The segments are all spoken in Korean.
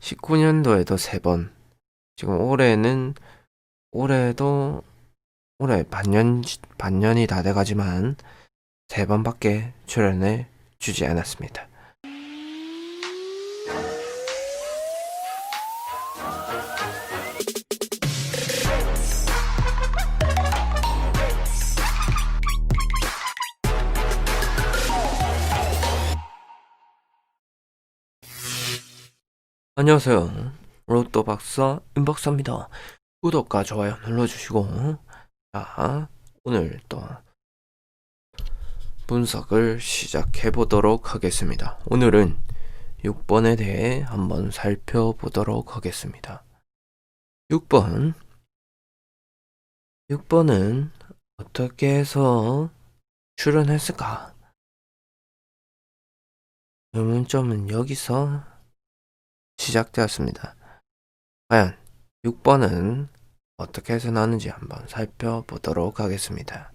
19년도에도 세 번, 지금 올해는 올해도 올해 반년 반년이 다 돼가지만 세 번밖에 출연을 주지 않았습니다. 안녕하세요. 로또 박사 임박사입니다. 구독과 좋아요 눌러주시고, 자, 오늘 또 분석을 시작해 보도록 하겠습니다. 오늘은 6번에 대해 한번 살펴보도록 하겠습니다. 6번. 6번은 어떻게 해서 출연했을까? 의문점은 여기서 시작되었습니다. 과연 6번은 어떻게 해서 나는지 한번 살펴보도록 하겠습니다.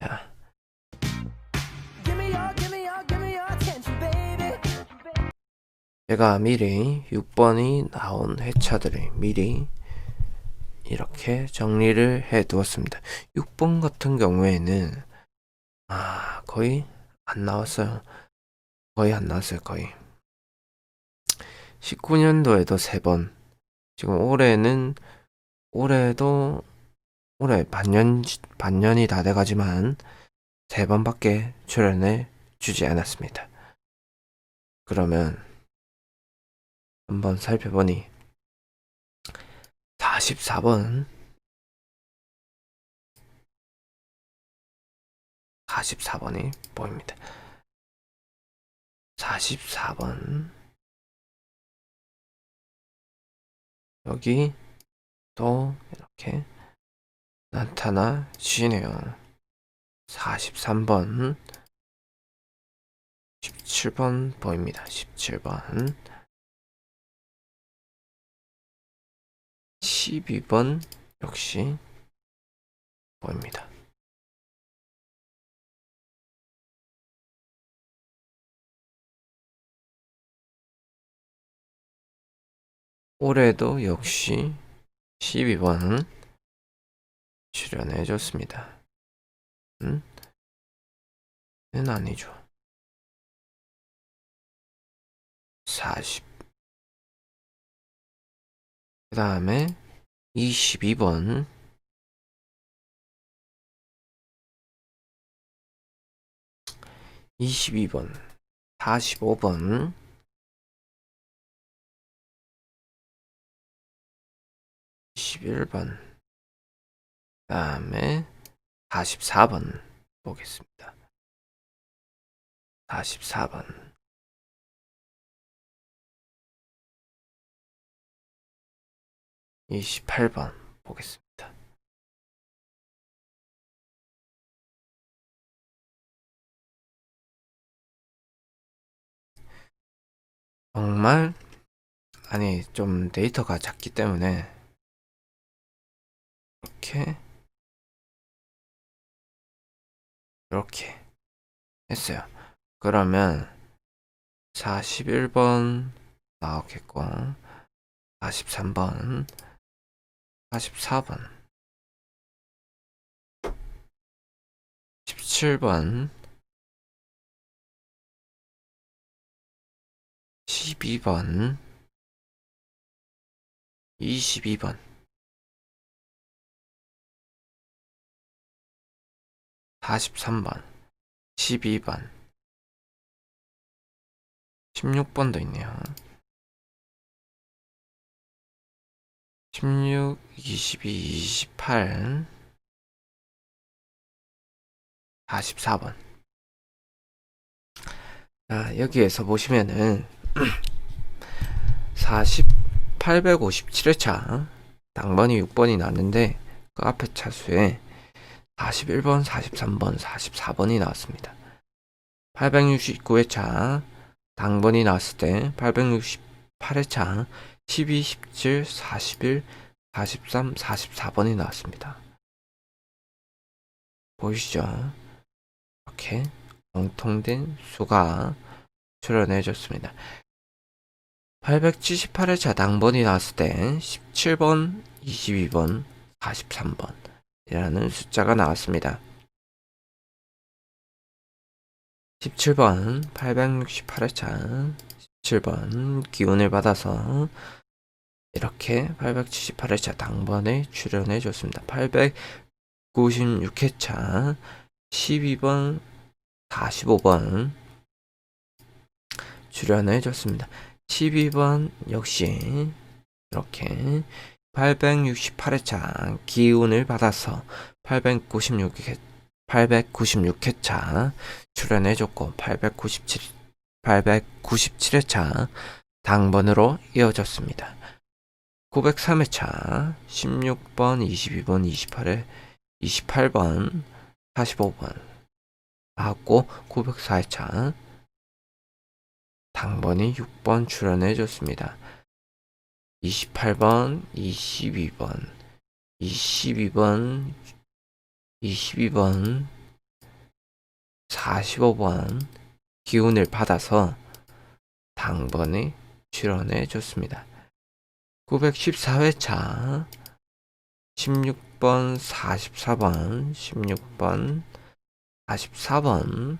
자. 제가 미리 6번이 나온 회차들을 미리 이렇게 정리를 해 두었습니다. 6번 같은 경우에는 아, 거의 안 나왔어요. 거의 안 나왔어요, 거의. 19년도에도 세 번, 지금 올해는 올해도 올해 반년 반년이 다 돼가지만 세 번밖에 출연을 주지 않았습니다. 그러면 한번 살펴보니 44번 44번이 보입니다. 44번 여기 또 이렇게 나타나시네요. 43번 17번 보입니다. 17번 12번 역시 보입니다. 올해도 역시 12번 출연해 줬습니다. 음? 는 아니죠. 40. 그 다음에 22번. 이십이 번 사십오 번 십일 번 그다음에 사십사 번 보겠습니다. 사십사 번 이십팔 번 보겠습니다. 정말 아니 좀 데이터가 작기 때문에 이렇게. 이렇게. 했어요. 그러면 41번 나오겠고 43번 44번 17번 12번 22번 43번 12번 16번도 있네요. 16, 22, 28 44번 자, 여기에서 보시면은 40, 857회차 당번이 6번이 나왔는데 그 앞에 차수에 41번, 43번, 44번이 나왔습니다. 869회차 당번이 나왔을 때 868회차 12, 17, 41, 43, 44번이 나왔습니다. 보이시죠? 이렇게 공통된 수가 출연해 줬습니다. 878회차 당번이 나왔을 때 17번, 22번, 43번 이라는 숫자가 나왔습니다. 17번 868회차 17번 기운을 받아서 이렇게 878회차 당번에 출연해 줬습니다. 896회차 12번 45번 출연해 줬습니다. 12번 역시 이렇게 868회차 기운을 받아서 896회 896회차 출연해줬고 897 897회차 당번으로 이어졌습니다. 903회차 16번, 22번, 28회 28번, 45번 나왔고 904회차 당번이 6번 출연해줬습니다. 28번, 22번, 22번, 22번, 45번 기운을 받아서 당번에 출연해 줬습니다. 914회차 16번, 44번, 16번, 44번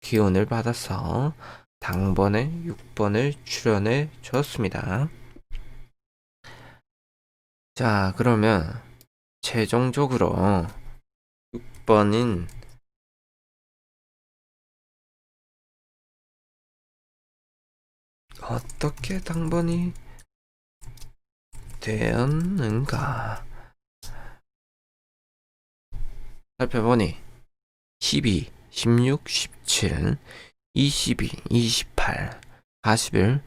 기운을 받아서 당번에 6번을 출연해 줬습니다. 자, 그러면 최종적으로 6번인 어떻게 당번이 되었는가? 살펴보니 12, 16, 17, 22, 28, 41,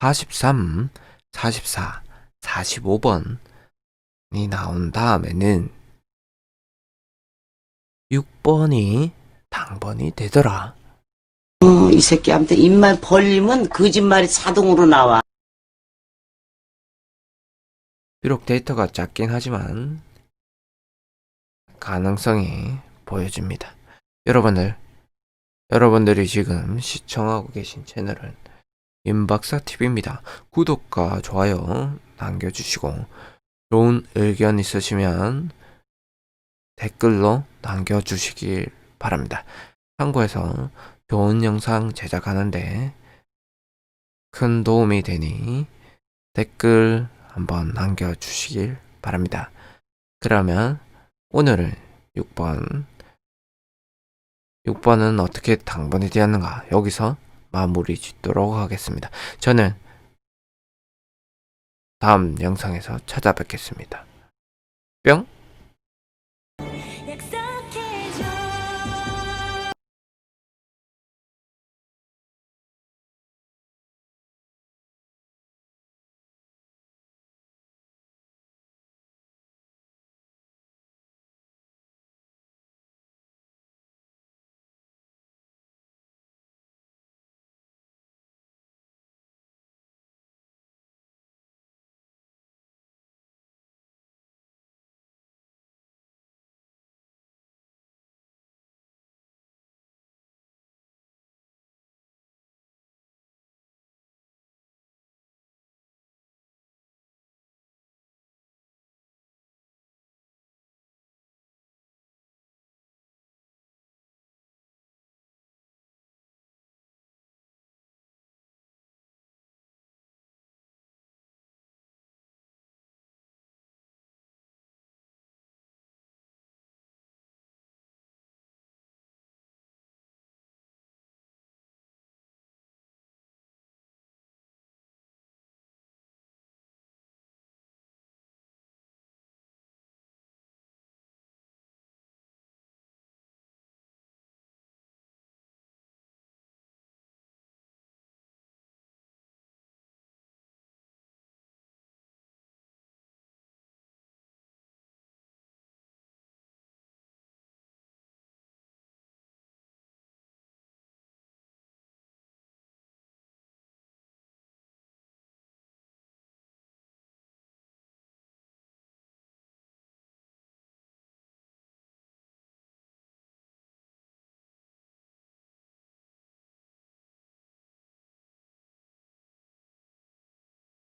43, 44, 45번 이 나온 다음에는 6번이 당번이 되더라. 어, 이 새끼한테 입만 벌리면 거짓말이 자동으로 나와. 비록 데이터가 작긴 하지만 가능성이 보여집니다. 여러분들, 여러분들이 지금 시청하고 계신 채널은 임박사TV입니다. 구독과 좋아요 남겨주시고 좋은 의견 있으시면 댓글로 남겨주시길 바랍니다. 참고해서 좋은 영상 제작하는데 큰 도움이 되니 댓글 한번 남겨주시길 바랍니다. 그러면 오늘은 6번 6번은 어떻게 당번이 되었는가 여기서 마무리 짓도록 하겠습니다. 저는 다음 영상에서 찾아뵙겠습니다. 뿅!